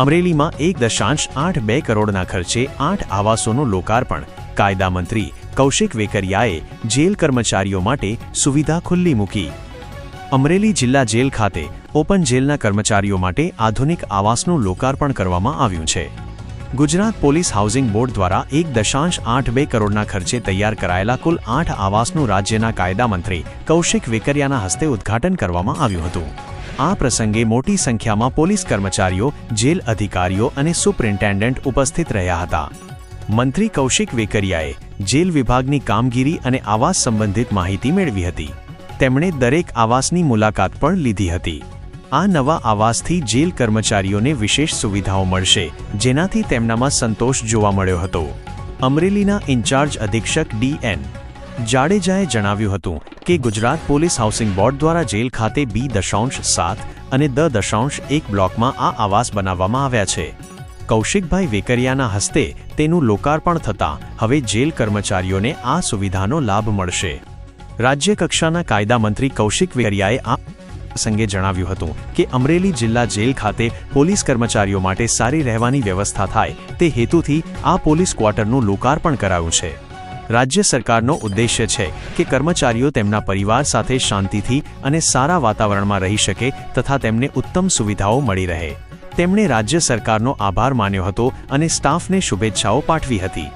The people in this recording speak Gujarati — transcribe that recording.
અમરેલીમાં એક દશાંશ આઠ બે કરોડના ખર્ચે આઠ આવાસોનું લોકાર્પણ. કાયદા મંત્રી કૌશિક વેકરિયાએ જેલ કર્મચારીઓ માટે સુવિધા ખુલ્લી મૂકી. અમરેલી જિલ્લા જેલ ખાતે ઓપન જેલના કર્મચારીઓ માટે આધુનિક આવાસનું લોકાર્પણ કરવામાં આવ્યું છે. ગુજરાત પોલીસ હાઉસિંગ બોર્ડ દ્વારા એક દશાંશ આઠ બે કરોડના ખર્ચે તૈયાર કરાયેલા કુલ આઠ આવાસનું રાજ્યના કાયદા મંત્રી કૌશિક વેકરિયાના હસ્તે ઉદ્ઘાટન કરવામાં આવ્યું હતું. આ પ્રસંગે મોટી સંખ્યામાં પોલીસ કર્મચારીઓ, જેલ અધિકારીઓ અને સુપ્રિન્ટેન્ડન્ટ ઉપસ્થિત રહ્યા હતા. મંત્રી કૌશિક વેકરિયાએ જેલ વિભાગની કામગીરી અને આવાસ સંબંધિત માહિતી મેળવી હતી. તેમણે દરેક આવાસની મુલાકાત પણ લીધી હતી. આ નવા આવાસથી જેલ કર્મચારીઓને વિશેષ સુવિધાઓ મળશે, જેનાથી તેમનામાં સંતોષ જોવા મળ્યો હતો. અમરેલીના ઇન્ચાર્જ અધિક્ષક ડીએન જાડેજાએ જણાવ્યું હતું કે ગુજરાત પોલીસ હાઉસિંગ બોર્ડ દ્વારા જેલ ખાતે બી દશાંશ સાત અને દ દશાંશ એક બ્લોકમાં આ આવાસ બનાવવામાં આવ્યા છે. કૌશિકભાઈ વેકરિયાના હસ્તે તેનું લોકાર્પણ થતાં હવે જેલ કર્મચારીઓને આ સુવિધાનો લાભ મળશે. રાજ્ય કક્ષાના કાયદા કૌશિક વેકરિયાએ આ પ્રસંગે જણાવ્યું હતું કે અમરેલી જિલ્લા જેલ ખાતે પોલીસ કર્મચારીઓ માટે સારી રહેવાની વ્યવસ્થા થાય તે હેતુથી આ પોલીસ ક્વાર્ટરનું લોકાર્પણ કરાયું છે. રાજ્ય સરકારનો ઉદ્દેશ્ય છે કે કર્મચારીઓ તેમના પરિવાર સાથે શાંતિથી અને સારા વાતાવરણમાં રહી શકે તથા તેમને ઉત્તમ સુવિધાઓ મળી રહે. તેમણે રાજ્ય સરકારનો આભાર માન્યો હતો અને સ્ટાફને શુભેચ્છાઓ પાઠવી હતી.